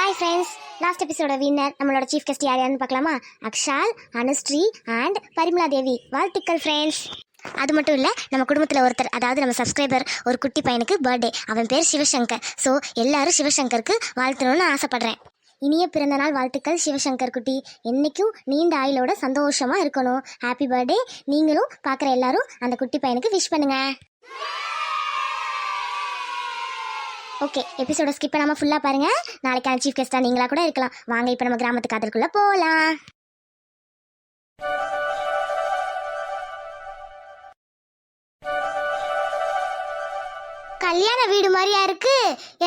Hi friends last எபிசோட winner நம்மளோட chief guest யார் யாருன்னு பார்க்கலாமா? அக்ஷால் அனுஸ்ரீ அண்ட் பரிமலா தேவி. வாழ்த்துக்கள் ஃப்ரெண்ட்ஸ் அது மட்டும் இல்லை நம்ம குடும்பத்தில் ஒருத்தர் அதாவது நம்ம சப்ஸ்கிரைபர் ஒரு குட்டி பையனுக்கு பர்த்டே அவன் பேர் சிவசங்கர். ஸோ எல்லாரும் சிவசங்கருக்கு வாழ்த்தணும்னு ஆசைப்படுறேன். இனிய பிறந்தநாள் வாழ்த்துக்கள் சிவசங்கர் குட்டி. என்றைக்கும் நீண்ட ஆயுளோட சந்தோஷமாக இருக்கணும். ஹாப்பி பர்த்டே நீங்களும் பார்க்குற எல்லாரும் அந்த குட்டி பையனுக்கு விஷ் பண்ணுங்கள் ஓகே எபிசோட ஸ்கிப் பண்ணாமல் ஃபுல்லாக பாருங்கள் நாளைக்கான சீஃப் கெஸ்ட்டாக நீங்களா கூட இருக்கலாம். வாங்க இப்போ நம்ம கிராமத்து காதலுக்குள்ள போகலாம் கல்யாண வீடு மாதிரியா இருக்கு?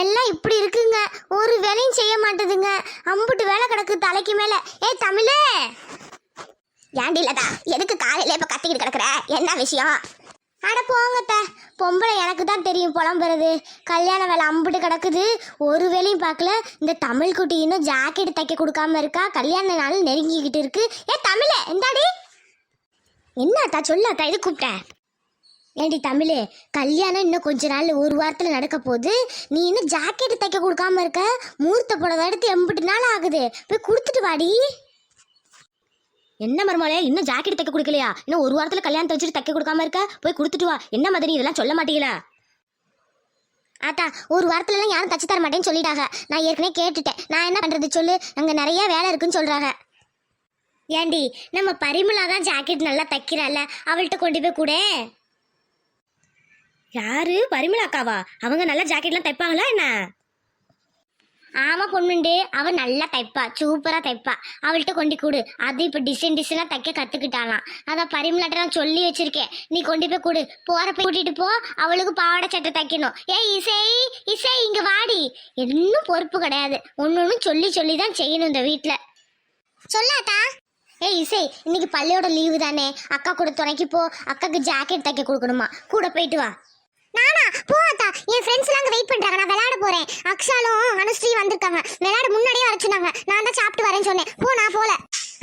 எல்லாம் இப்படி இருக்குங்க. ஒரு வேலையும் செய்ய மாட்டேதுங்க. அம்புட்டு வேலை கிடக்கு தலைக்கு மேல. ஏ தமிழே! ஏன்டி இல்லதா எதுக்கு காலையில இப்ப கத்திக்கிட்டு கிடக்குற? என்ன விஷயம்? அட போங்கத்த பொம்பளை எனக்கு தான் தெரியும் புலம்புறது. கல்யாண வேலை அம்பிட்டு கிடக்குது. ஒரு வேலையும் பார்க்கல. இந்த தமிழ் குட்டி இன்னும் ஜாக்கெட் தைக்க கொடுக்காம இருக்கா? கல்யாண நாள் நெருங்கிக்கிட்டு இருக்கு. ஏ தமிழே இந்தாடி. என்னத்தா சொல்லாத்தா இது கூப்பிட்டேன் ஏண்டி தமிழே கல்யாணம் இன்னும் கொஞ்ச நாள் ஒரு வாரத்தில் நடக்க போகுது. நீ இன்னும் ஜாக்கெட்டு தைக்க கொடுக்காம இருக்க. மூர்த்த புடவை எடுத்து எம்பிட்டு நாள் ஆகுது. போய் கொடுத்துட்டு வாடி. என்ன மருமகளே இன்னும் ஜாக்கெட் தைக்க கொடுக்கலையா? இன்னும் ஒரு வாரத்தில் கல்யாணத்தை வச்சுட்டு தைக்க கொடுக்காம இருக்க? போய் கொடுத்துட்டு வா. என்ன மாதிரி இதெல்லாம் சொல்ல மாட்டீங்களா? ஆத்தா ஒரு வாரத்துலலாம் யாரும் தச்சு தர மாட்டேன்னு சொல்லிட்டாங்க. நான் ஏற்கனவே கேட்டுட்டேன். நான் என்ன பண்ணுறது சொல்லு? அங்கே நிறைய வேலை இருக்குன்னு சொல்கிறாங்க ஏண்டி நம்ம பரிமளா தான் ஜாக்கெட் நல்லா தைக்கிறாள் அவள்கிட்ட கொண்டு போய் கூட. யாரு? பரிமளா அக்காவா? அவங்க நல்லா ஜாக்கெட்லாம் தைப்பாங்களா என்ன? ஆமா பொண்ணுண்டு அவ நல்லா தைப்பா. சூப்பரா தைப்பா. அவள்கிட்ட கொண்டு கொடு. அது இப்ப டிசைன் டிசைனா தைக்க கத்துக்கிட்டாலாம் அதான் பரிமலாட்ட நான் சொல்லி வச்சிருக்கேன். நீ கொண்டு போய் கொடு. போறப்ப கூட்டிட்டு போ. அவளுக்கு பாவாடை சட்டை தைக்கணும். ஏய் இசை இசை இங்க வாடி. இன்னும் பொறுப்பு கிடையாது. ஒன்னு சொல்லி சொல்லி தான் செய்யணும் இந்த வீட்ல. சொல்லாதா? ஏய் இசை இன்னைக்கு பள்ளியோட லீவு தானே. அக்கா கூட துணைக்கு போ. அக்காக்கு ஜாக்கெட் தைக்க கொடுக்கணுமா? கூட போயிட்டு வா. நானா? போ அத்தா. என் ஃப்ரெண்ட்ஸ் எல்லாம் அங்க வெயிட் பண்றாங்க. நான் விளையாட போறேன். அக்ஷாலும் அனுஸ்ரீ வந்திருக்காங்க. விளையாட முன்னாடியே வர சொன்னாங்க நான் தான் சாப்பிட்டு வரேன்னு சொன்னேன். போ நான் போல.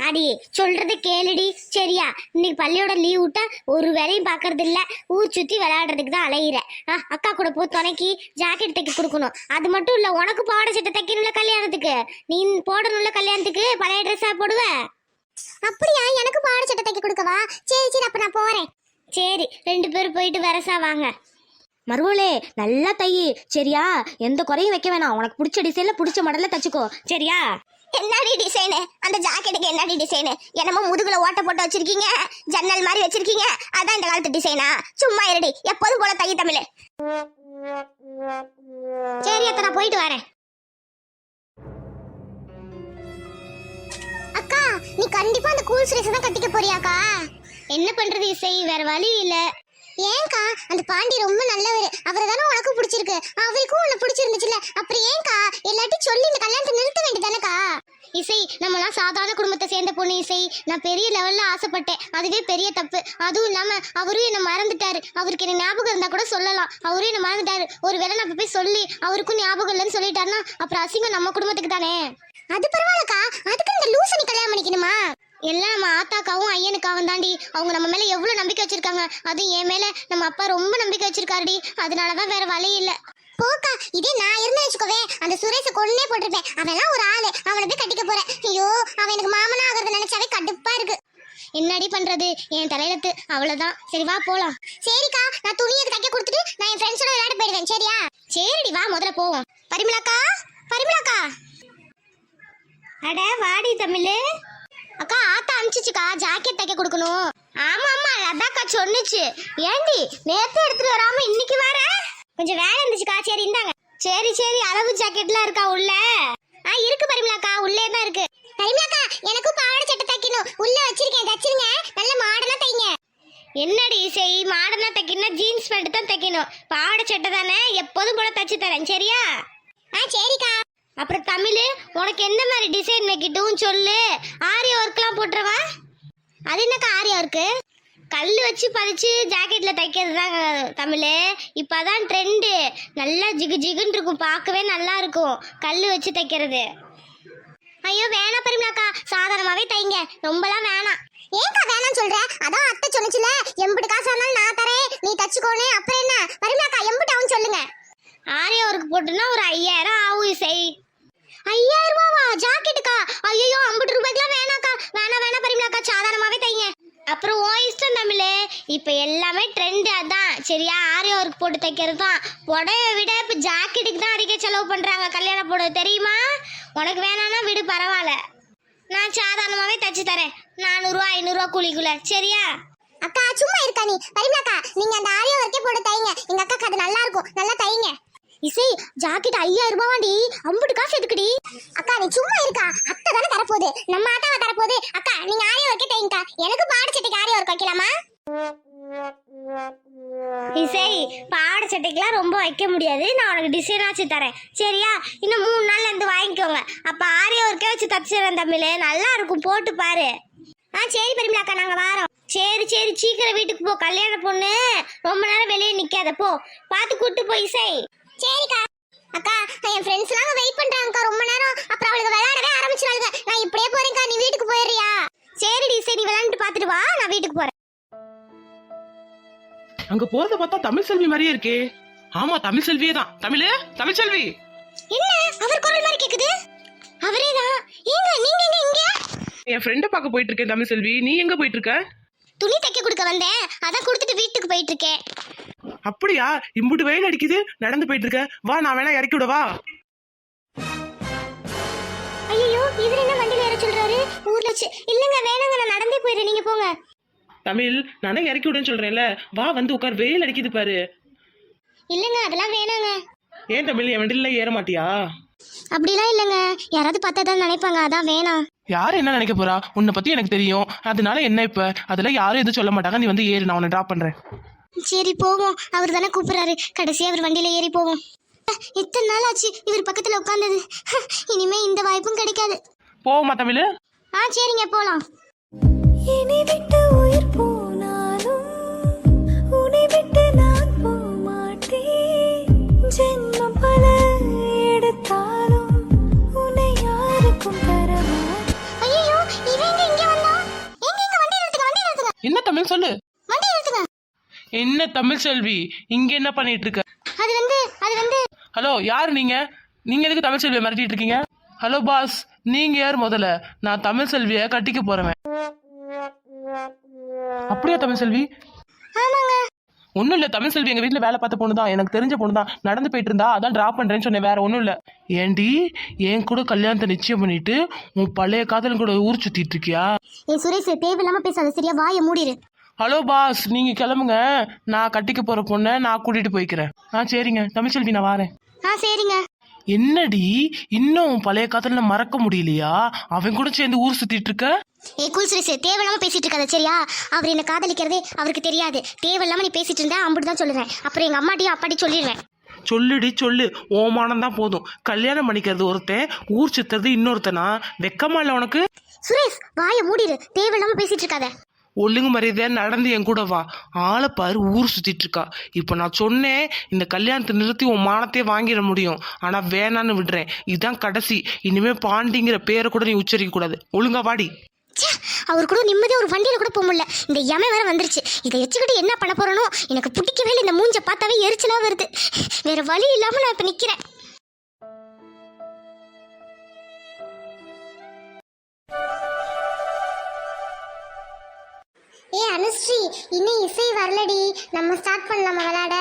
அடி சொல்றது கேளுடி. சரியா? இன்னைக்கு பள்ளியோட லீவ் விட்டா ஒரு வேலையும் பார்க்கறது இல்ல ஊர் சுத்தி விளையாடுறதுக்கு தான் அலையிற. அக்கா கூட போ துணைக்கு ஜாக்கெட் தைக்க கொடுக்கணும். அது மட்டும் இல்ல உனக்கு பாவாடை சட்டை தைக்கணும்ல கல்யாணத்துக்கு? நீ போடணும்ல கல்யாணத்துக்கு? பழைய ட்ரெஸ்ஸா போடுவ? அப்படியா? எனக்கு பாவாடை சட்டை தைக்க கொடுக்கவா? சரி சரி அப்ப நான் போறேன். சரி ரெண்டு பேரும் போயிட்டு வரசா வாங்க. மறுவளே நல்லா தையி. சரியா? எந்த குறையும் வைக்க வேணாம். உனக்கு பிடிச்ச டிசைன்ல பிடிச்ச மாடல்ல தச்சுக்கோ. சரியா? என்னடி டிசைனு அந்த ஜாக்கெட்டுக்கு என்னடி டிசைனு என்னமோ முதுகுல ஓட்ட போட்டு வச்சிருக்கீங்க. ஜன்னல் மாதிரி வச்சிருக்கீங்க. அதான் இந்த காலத்து டிசைனா சும்மா இருடி. எப்போதும் போல தைய தமிழ். சரி அத்த நான் போயிட்டு வரேன். அக்கா நீ கண்டிப்பா அந்த கூல் சுரேஷ் தான் கட்டிக்க போறியாக்கா. என்ன பண்றது இசை? வேற வழி இல்லை. ஏன்க்கா அந்த பாண்டி ரொம்ப நல்லவர். அவரை தானே உனக்கு பிடிச்சிருக்கு. அவருக்கும் உன்னை பிடிச்சிருந்துச்சுல அப்புறம் ஏங்கா எல்லாத்தையும் சொல்லி இந்த கல்யாணத்தை நிறுத்த வேண்டியதானக்கா இசை நம்மலாம் சாதாரண குடும்பத்தை சேர்ந்த பொண்ணு இசை. நான் பெரிய லெவல்ல ஆசைப்பட்டேன். அதுவே பெரிய தப்பு. அதுவும் இல்லாமல் அவரும் என்னை மறந்துட்டாரு. அவருக்கு என்ன ஞாபகம் இருந்தா கூட சொல்லலாம். அவரும் என்னை மறந்துட்டாரு. ஒருவேளை நான் போய் சொல்லி அவருக்கும் ஞாபகம் இல்லைன்னு சொல்லிட்டாருன்னா அப்புறம் அசிங்கம் நம்ம குடும்பத்துக்கு தானே? அது பரவாயில்லக்கா. அதுக்கு இந்த லூசனி கல்யாணம் பண்ணிக்கணுமா? எல்லாம் நம்ம ஆத்தாக்காவும் ஐயனுக்காவும் தாண்டி அவங்க நம்ம மேல எவ்வளவு நம்பிக்கை வச்சிருக்காங்க? அதுவும் என் மேல நம்ம அப்பா ரொம்ப நம்பிக்கை வச்சிருக்காருடி. அதனாலதான் வேற வழி இல்ல. போக்கா இதே நான் இருந்து வச்சுக்கோவே அந்த சுரேஷ கொன்னே போட்டிருப்பேன். அவன்லாம் ஒரு ஆளு. அவனை போய் கட்டிக்க போறேன். ஐயோ அவன் எனக்கு மாமனா ஆகிறத நினைச்சாவே கடுப்பா இருக்கு. என்னடி பண்றது? என் தலையெழுத்து. அவ்வளவுதான். சரி வா போலாம். சரிக்கா நான் துணியை தைக்க கொடுத்துட்டு நான் என் ஃப்ரெண்ட்ஸோட விளையாட போயிடுவேன். சரியா? சரிடி வா முதல்ல போவோம். பரிமளாக்கா பரிமளாக்கா. அட வாடி தமிழ். அக்கா ஆத்தா அனுப்பிச்சிச்சுக்கா ஜாக்கெட் தைக்க கொடுக்கணும். ஆமா ஆமா அதாக்கா சொன்னுச்சு. ஏண்டி நேத்து எடுத்துட்டு வராம இன்னைக்கு வர கொஞ்சம் வேலை இருந்துச்சுக்கா சரி இந்தாங்க. சரி சரி அளவு ஜாக்கெட்லாம் இருக்கா உள்ள? ஆ இருக்கு பரிமலாக்கா உள்ளே தான் இருக்கு. பரிமலாக்கா எனக்கும் பாவாடை சட்டை தைக்கணும். உள்ள வச்சிருக்கேன் தச்சிருங்க. நல்ல மாடலா தைங்க. என்னடி செய் மாடலா தைக்கணும் ஜீன்ஸ் பேண்ட் தான் தைக்கணும். பாவாடை சட்டை தானே? எப்போதும் போல தச்சு தரேன் சரியா? ஆ சரிக்கா. அப்புறம் தமிழ் உனக்கு எந்த மாதிரி டிசைன் வைக்கட்டும் சொல்லு. ஆரி ஒர்க்லாம் போட்டுருவா அது என்னக்கா ஆரி ஒர்க்கு கல் வச்சு பதிச்சு ஜாக்கெட்டில் தைக்கிறது தான் தமிழ். இப்போ தான் ட்ரெண்டு நல்லா ஜிகு ஜிகுன்னு இருக்கும். பார்க்கவே நல்லா இருக்கும். கல் வச்சு தைக்கிறது. ஐயோ வேணாம் பரிமளாக்கா. சாதாரணமாகவே தைங்க. ரொம்பலாம் வேணாம். ஏன்க்கா வேணாம் சொல்ற? அதான் அத்தை சொன்னுச்சுல. எம்பிட்டு காசு இருந்தாலும் நான் தரேன். நீ தச்சுக்கோனே அப்புறம் என்ன? பரிமளாக்கா எம்பிட்டு அவன் சொல்லுங்க. ஆரிய ஒர்க் போட்டுன்னா ஒரு ஐயாயிரம் ஆகும் செய் ஐயாயிரம் ஐயோ ஐம்பது ரூபாய்க்குலாம் வேணாக்கா. வேணா வேணா பரிமளாக்கா சாதாரணமாவே தைங்க. அப்புறம் ஓ இஷ்டம் தமிழ் இப்போ எல்லாமே ட்ரெண்ட் அதான். சரியா ஆரி ஒர்க் போட்டு தைக்கிறது தான் புடவை விட இப்போ ஜாக்கெட்டுக்கு தான் அதிக செலவு பண்ணுறாங்க கல்யாண புடவை தெரியுமா? உனக்கு வேணான்னா விடு பரவாயில்ல. நான் சாதாரணமாகவே தைச்சு தரேன். நானூறுரூவா ஐநூறுரூவா கூலிக்குள்ள. சரியா? அக்கா சும்மா இருக்கா நீ பரிமளாக்கா நீங்க அந்த ஆரி ஒர்க்கே போட்டு தைங்க. எங்க அக்காக்கு அது நல்லா இருக்கும். நல்லா தைங்க. இசை ஜாக்கெட் ஐயாயிரம் ரூபாவாண்டி. அம்புட்டு காசு எதுக்குடி? அக்கா நீ சும்மா இருக்கா? அத்தை தானே தரப்போகுது. நம்ம ஆட்டாவை தரப்போகுது? அக்கா நீங்க ஆரி ஒர்க்கே தைங்கக்கா எனக்கு பாடு சட்டைக்கு ஆரி ஒர்க் வைக்கலாமா? இசை பாவாடை சட்டைக்கெல்லாம் ரொம்ப வைக்க முடியாது. நான் உனக்கு டிசைன் வச்சு தரேன். சரியா? இன்னும் மூணு நாள்ல இருந்து வாங்கிக்கோங்க. அப்ப ஆரி ஒர்க்கே வச்சு தச்சுறேன் தமிழ் நல்லா இருக்கும். போட்டு பாரு. ஆ சரி பெருமிளாக்கா நாங்க வாரோம். சரி சரி. சீக்கிரம் வீட்டுக்கு போ. கல்யாண பொண்ணு. ரொம்ப நேரம் வெளியே நிக்காத. போ. பார்த்து கூட்டு போய் இசை. சரிக்கா. அக்கா என் ஃப்ரெண்ட்ஸ் எல்லாம் வெயிட் பண்றாங்கக்கா ரொம்ப நேரம். அப்புறம் அவளுக்கு விளையாடவே ஆரம்பிச்சிடாளுங்க நான் இப்படியே போறேன்க்கா நீ வீட்டுக்கு போயிடுறியா? சரிடி சரி நீ விளையாண்டுட்டு பார்த்துட்டு வா நான் வீட்டுக்கு போறேன். அங்க போறத பார்த்தா தமிழ் செல்வி மாதிரியே இருக்கே. ஆமா தமிழ் செல்வியே தான். தமிழ் தமிழ் செல்வி. என்ன அவர் குரல் மாதிரி கேக்குது? அவரே தான். ஏங்க நீங்க எங்க இங்க? என் ஃப்ரெண்டை பார்க்க போயிட்டு இருக்கேன் தமிழ் செல்வி. நீ எங்க போயிட்டு இருக்க? துணி தைக்க கொடுக்க வந்தேன். அதான் கொடுத்துட்டு வீட்டுக்கு போயிட்டு இருக்கேன். அப்படியா? இம்புட்டு வெயில் அடிக்குது. நடந்து போயிட்டு இருக்க வா நான் வேணா இறக்கி விடவா? ஐயோ இவர் என்ன வண்டியில ஏற சொல்றாரு? ஊர்ல இல்லங்க வேணாங்க நான் நடந்தே போயிடுறேன். நீங்க போங்க. தமிழ் நானே இறக்கி விடுன்னு சொல்றேன்ல. வா வந்து உட்கார். வெயில் அடிக்குது பாரு. இல்லங்க அதெல்லாம் வேணாங்க. ஏன் தமிழ் என் வண்டியில ஏற மாட்டியா? அப்படிலாம் இல்லங்க. யாராவது பார்த்தா தான் நினைப்பாங்க. அதான் வேணாம். யார் என்ன நினைக்க போறா? உன்னை பத்தி எனக்கு தெரியும். அதனால என்ன இப்ப? அதெல்லாம் யாரும் எதுவும் சொல்ல மாட்டாங்க. நீ வந்து ஏறு நான் உன்னை டிராப் பண்றேன். சரி போவோம். அவர் தானே கூப்பிடுறாரு. கடைசியா அவர் வண்டியில ஏறி போவோம். அஹ், இத்தனை நாள் ஆச்சு இவர் பக்கத்துல உட்கார்ந்தது. ஹ், இனிமே இந்த வாய்ப்பும் கிடைக்காது. போமா தமிழ்? ஆ சரிங்க போலாம். என்னை விட்டு உயிர் போனாலும் உன்னை விட்டு நான் போமாட்டேன். ஜென்மம் பல எடுத்தாலும் உன்னை யாருக்கும் தரமாட்டேன் ஐயோ இவன் எங்க இங்க வந்தா எங்க இங்க வண்டி நிறுத்துங்க வண்டி நிறுத்துங்க என்ன தமிழ் சொல்லு. என்ன தமிழ் செல்வி? இங்க என்ன பண்ணிட்டு இருக்க அது வந்து அது வந்து ஹலோ யார் நீங்க? நீங்க எதுக்கு தமிழ் செல்வியை மிரட்டிட்டு இருக்கீங்க ஹலோ பாஸ் நீங்க யார் முதல்ல? நான் தமிழ் செல்வியை கட்டிக்க போறவன் அப்படியா தமிழ் செல்வி? ஒன்றும் இல்லை தமிழ் செல்வி எங்கள் வீட்டில் வேலை பார்த்த பொண்ணு தான். எனக்கு தெரிஞ்ச பொண்ணு தான். நடந்து போயிட்டு இருந்தா அதான் ட்ராப் பண்ணுறேன்னு சொன்னேன் வேற ஒன்றும் இல்லை. ஏண்டி என் கூட கல்யாணத்தை நிச்சயம் பண்ணிட்டு உன் பழைய காதலன் கூட ஊர் சுத்திட்டு இருக்கியா? ஏ சுரேஷ் தேவையில்லாம பேசாத. சரியா வாயை மூடிடு ஹலோ பாஸ் நீங்கள் கிளம்புங்க. நான் கட்டிக்க போகிற பொண்ணை நான் கூட்டிகிட்டு போய்க்கிறேன். ஆ சரிங்க. தமிழ் செல்வி நான் வாரேன். ஆ சரிங்க. என்னடி? இன்னும் பழைய காதல மறக்க முடியலையா? அவன் கூட சேர்ந்து ஊர் சுத்திட்டு இருக்க? ஏ கூல் சுரேஷ் தேவையில்லாம பேசிட்டு இருக்காத சரியா? அவர் என்ன காதலிக்கிறதே அவருக்கு தெரியாது. தேவையில்லாம நீ பேசிட்டு இருந்தா அம்பிட்டு தான் சொல்லுவேன். அப்புறம் எங்க அம்மாட்டையும் அப்பாட்டி சொல்லிடுவேன். சொல்லுடி சொல்லு. ஓமானம் தான் போதும். கல்யாணம் பண்ணிக்கிறது ஒருத்தன் ஊர் சுத்துறது இன்னொருத்தனா? வெக்கமா இல்லை உனக்கு? சுரேஷ் வாயை மூடிடு தேவையில்லாம பேசிட்டு இருக்காத. ஒழுங்கு மரியாதையாக நடந்து என் கூட வா. ஆளை பாரு ஊர் சுற்றிட்டு இருக்கா. இப்போ நான் சொன்னேன் இந்த கல்யாணத்தை நிறுத்தி உன் மானத்தையே வாங்கிட முடியும். ஆனால் வேணான்னு விடுறேன். இதுதான் கடைசி. இனிமேல் பாண்டிங்கிற பேரை கூட நீ உச்சரிக்க கூடாது. ஒழுங்கா வாடி. அவர் கூட நிம்மதியாக ஒரு வண்டியில கூட போக முடியல. இந்த யம வேற வந்துருச்சு. இதை வச்சுக்கிட்டு என்ன பண்ண போறனோ? எனக்கு பிடிக்கவே இல்லை. இந்த மூஞ்ச பார்த்தாவே எரிச்சலா வருது. வேற வழி இல்லாம நான் இப்ப நிக்கிறேன். அனுஸ்ரீ இன்னும் இசை வரலடி. நம்ம ஸ்டார்ட் பண்ணலாமா விளையாட.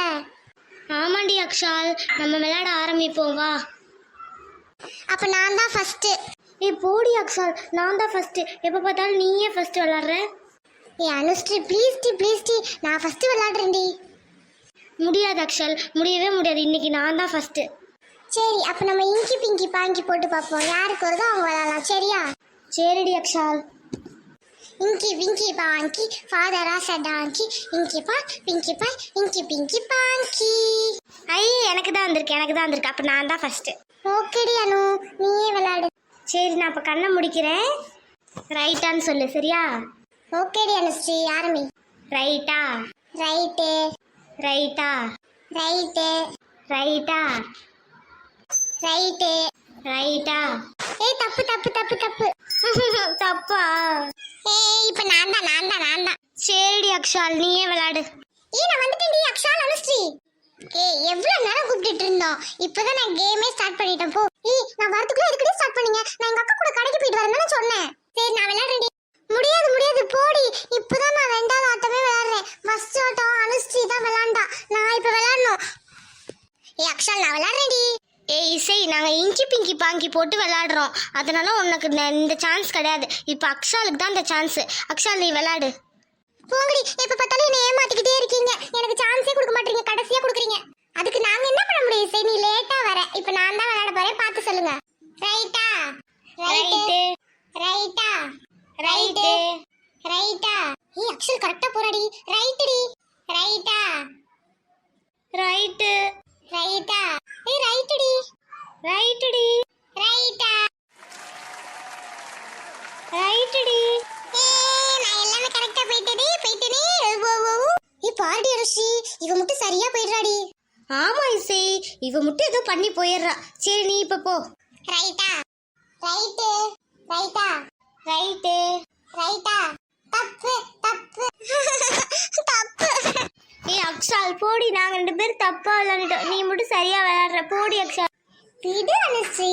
ஆமாண்டி அக்ஷால் நம்ம விளையாட ஆரம்பிப்போம் வா. அப்ப நான் தான் ஃபர்ஸ்ட் ஏ போடி அக்ஷால் நான் தான் ஃபர்ஸ்ட் எப்ப பார்த்தாலும் நீயே ஃபர்ஸ்ட் விளையாடுற? ஏ அனுஸ்ரீ ப்ளீஸ் டி ப்ளீஸ் டி. நான் ஃபர்ஸ்ட் விளையாடுறேன்டி. முடியாது அக்ஷால் முடியவே முடியாது. இன்னைக்கு நான் தான் ஃபர்ஸ்ட் சரி அப்ப நம்ம இங்கி பிங்கி பாங்கி போட்டு பார்ப்போம். யாருக்கு வருதோ அவங்க விளையாடலாம். சரியா? சரிடி அக்ஷால். இங்கி பிங்கி பாங்கி ஃபாதரா சடாங்கி இங்கி பா பிங்கி பாய் இங்கி பிங்கி பாங்கி ஐ எனக்கு தான் வந்திருக்கு எனக்கு தான் வந்திருக்கு. அப்ப நான் தான் ஃபர்ஸ்ட் ஓகேடி அனு நீயே விளையாடு. சரி நான் அப்ப கண்ணை முடிக்கிறேன். ரைட்டான்னு சொல்லு சரியா? ஓகேடி அனுஸ்ரீ ஆரம்பி. ரைட்டா ரைட்டு ரைட்டா ரைட்டு ரைட்டா ரைட்டு ரைட்டா ஏய் தப்பு தப்பு தப்பு தப்பு. தப்பா? ஏய் இப்போ நான் தான் நான் தான் நான் தான் சரிடி அக்ஷால் நீயே விளையாடு. ஏய் நான் வந்துட்டேன்டி அக்ஷால் அனுஸ்ரீ ஏய் எவ்வளவு நேரம் கூப்பிட்டுட்டு இருந்தோம். இப்போதான் நான் கேமே ஸ்டார்ட் பண்ணிட்டேன். போ. ஏய் நான் வரதுக்குள்ள எதுக்கடி ஸ்டார்ட் பண்ணீங்க? நான் எங்க அக்கா கூட கடைக்கு போயிட்டு வரேன்னு சொன்னேன். சரி நான் விளையாடுறேன் முடியாது முடியாது போடி இப்பதான் நான் ரெண்டாவது ஆட்டமே விளையாடுறேன் ஃபர்ஸ்ட் ஆட்டம் அனுஸ்ரீ தான் விளையாண்டா நான் இப்ப விளையாடணும் ஏய் அக்ஷால் நான் விளையாடுறேன்டி ஏய் இசை நாங்கள் இங்கி பிங்கி போட்டு விளையாடுறோம் அதனால உனக்கு இந்த சான்ஸ் கிடையாது. இப்போ அக்ஷாலுக்கு தான் இந்த சான்ஸ் அக்ஷால் நீ விளையாடு போங்கடி எப்ப பார்த்தாலும் என்ன ஏமாத்திக்கிட்டே இருக்கீங்க. எனக்கு சான்ஸே கொடுக்க மாட்டீங்க கடைசியா கொடுக்குறீங்க. அதுக்கு நாங்க என்ன பண்ண முடியும் சரி நீ லேட்டா வர. இப்ப நான் தான் விளையாட போறேன் பார்த்து சொல்லுங்க. ரைட்டா ரைட்டு ரைட்டா ரைட்டு ரைட்டா ஏய் அக்ஷல் கரெக்டா போறாடி. ரைட்டுடி ரைட்டா ரைட்டு ரைட்டா ஏய் ரைட்டுடி ரைட்டுடி. ரைட்டா. ரைட்டுடி. நான் எல்லாமே கரெக்டா போயிட்டேனே. போயிட்டேனே. ஏய் பாருடி அருஷி இவ மட்டும் சரியா போயிடுறாடி. ஆமா இசை இவ மட்டும் ஏதோ பண்ணி போயிடுறா. சரி நீ இப்போ போ. ரைட்டா. ரைட்டு. ரைட்டா. ரைட்டு. ரைட்டா. தப்பு தப்பு. தப்பு. ஏய் அக்ஷால் போடி. நாங்கள் ரெண்டு பேரும் தப்பா விளையாண்டுட்டோம். நீ மட்டும் சரியா விளையாடுற. போடி அக்ஷால். விடு அனுஸ்ரீ.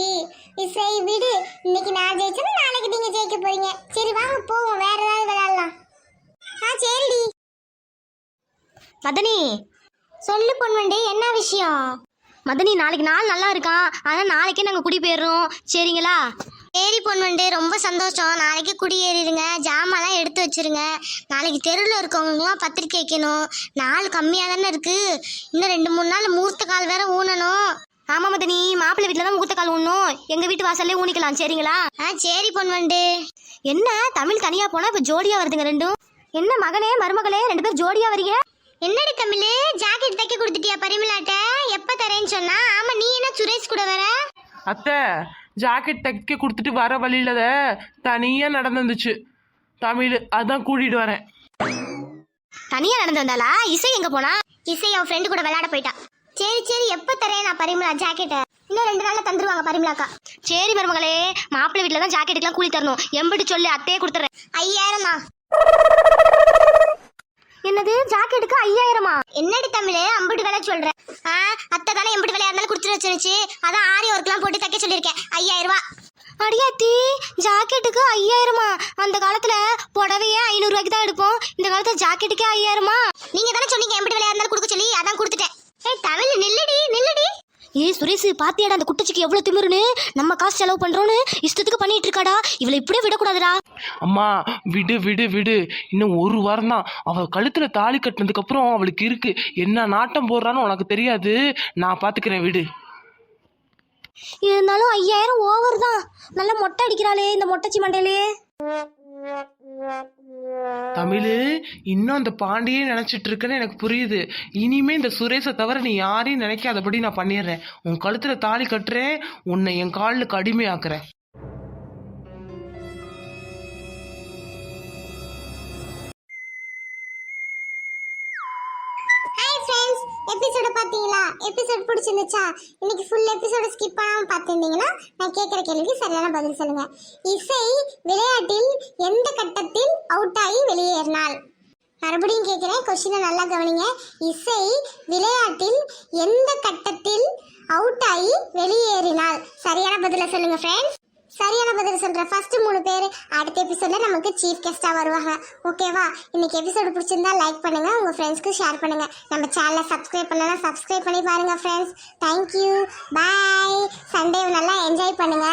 இசை விடு. இன்னைக்கு நான் ஜெயிச்சேன்னா நாளைக்கு நீங்க ஜெயிக்க போறீங்க. சரி வாங்க போவோம். வேற ஏதாவது விளையாடலாம். ஆ சரிடி. மதனி சொல்லு பொன்வண்டி என்ன விஷயம்? மதனி நாளைக்கு நாள் நல்லா இருக்கான் ஆனால் நாளைக்கே நாங்கள் குடி போயிடுறோம். சரிங்களா? சரி பொன்வண்டு ரொம்ப சந்தோஷம். நாளைக்கு குடியேறிடுங்க ஜாமான்லாம் எடுத்து வச்சிருங்க. நாளைக்கு தெருவில் இருக்கவங்களுக்குலாம் பத்திரிக்கை வைக்கணும். நாள் கம்மியாக தானே இருக்கு. இன்னும் ரெண்டு மூணு நாள் மூர்த்த கால் வேற ஊனணும். ஆமாம் மதனி மாப்பிள்ளை வீட்டில் தான் முகூர்த்த கால் ஒன்றும் எங்கள் வீட்டு வாசல்லே ஊனிக்கலாம் சரிங்களா? ஆ சரி பொன்வண்டு. என்ன தமிழ் தனியாக போனால் இப்போ ஜோடியாக வருதுங்க ரெண்டும்? என்ன மகனே மருமகளே ரெண்டு பேரும் ஜோடியாக வரீங்க? என்னடி தமிழ் ஜாக்கெட் தைக்க கொடுத்துட்டியா பரிமளாட்ட? எப்ப தரேன்னு சொன்னா? ஆமா நீ என்ன சுரேஷ் கூட வர? அத்தை ஜாக்கெட் தைக்க கொடுத்துட்டு வர வழியில தனியாக நடந்துச்சு தமிழ் அதான் கூட்டிகிட்டு வரேன். தனியாக நடந்து வந்தாளா? இசை எங்கே போனா? இசை அவன் ஃப்ரெண்டு கூட விளையாட போயிட்டா. சரி சரி எப்ப தரேன் நான் பரிமளா ஜாக்கெட்டை இன்னும் ரெண்டு நாள்ல தந்துருவாங்க பரிமளாக்கா. சரி மருமகளே மாப்பிள்ளை வீட்டில் தான் ஜாக்கெட்டுக்கெல்லாம் கூலி தரணும். எம்பிட்டு சொல்லி அத்தையே கொடுத்துறேன் ஐயாயிரம்? தான் என்னது ஜாக்கெட்டுக்கு ஐயாயிரமா? என்னடி தமிழ் அம்புட்டு விலை சொல்ற? ஆ அத்தை தானே எம்புட்டு விலையா இருந்தாலும் கொடுத்துட்டு வச்சிருச்சு அதான் ஆரி ஒர்க்லாம் போட்டு தைக்க சொல்லியிருக்கேன். ஐயாயிரம்? ரூபாய் அடியாத்தி ஜாக்கெட்டுக்கு ஐயாயிரமா? அந்த காலத்துல புடவையே ஐநூறு ரூபாய்க்கு தான் எடுப்போம். இந்த காலத்துல ஜாக்கெட்டுக்கே ஐயாயிரமா? நீங்க தானே சொன்னீங்க எம்புட்டு விலையா இருந்தாலும் கொடுக்க சொல்லி அதான் கொடுத்துட்டேன். ஏய் தமிழ் நில்லுடி நில்லுடி. ஏய் சுரேஷ் பாத்தியாடா அந்த குட்டச்சிக்கு எவ்வளவு திமிருன்னு? நம்ம காசு செலவு பண்றோம்னு இஷ்டத்துக்கு பண்ணிட்டு இருக்காடா. இவளை இப்படியே விடக்கூடாதுடா. அம்மா விடு விடு விடு. இன்னும் ஒரு வாரம் தான் அவள் கழுத்தில் தாலி கட்டினதுக்கு அப்புறம் அவளுக்கு இருக்கு. என்ன நாட்டம் போடுறான்னு உனக்கு தெரியாது. நான் பார்த்துக்கிறேன் விடு. இருந்தாலும் ஐயாயிரம் ஓவர் தான் நல்லா மொட்டை அடிக்கிறாளே இந்த மொட்டைச்சி மண்டையிலே. தமிழ் இன்னும் அந்த பாண்டியே நினைச்சிட்டு இருக்குன்னு எனக்கு புரியுது. இனிமே இந்த சுரேஷை தவிர நீ யாரையும் நினைக்காதபடி நான் பண்ணிடுறேன். உன் கழுத்துல தாலி கட்டுறேன் உன்னை என் காலில் கடுமையாக்குறேன். பிடிச்சிருந்துச்சா? இன்னைக்கு ஃபுல் எபிசோட ஸ்கிப் பண்ணாமல் பார்த்துருந்தீங்கன்னா நான் கேட்குற கேள்விக்கு சரியான பதில் சொல்லுங்க. இசை விளையாட்டில் எந்த கட்டத்தில் அவுட் ஆகி வெளியேறினாள்? மறுபடியும் கேட்குறேன் கொஸ்டினை நல்லா கவனிங்க. இசை விளையாட்டில் எந்த கட்டத்தில் அவுட் ஆகி வெளியேறினாள்? சரியான பதிலை சொல்லுங்க ஃப்ரெண்ட்ஸ் சரியான பதில் சொல்ற ஃபர்ஸ்ட் மூணு பேர் அடுத்த எபிசோட்ல நமக்கு சீஃப் கெஸ்டா வருவாங்க. ஓகேவா இன்னைக்கு எபிசோடு பிடிச்சிருந்தா லைக் பண்ணுங்க உங்க ஃப்ரெண்ட்ஸ்க்கு ஷேர் பண்ணுங்க. நம்ம சேனலை சப்ஸ்கிரைப் பண்ணலாம் சப்ஸ்கிரைப் பண்ணி பாருங்க friends thank you bye Sunday நல்லா என்ஜாய் பண்ணுங்க.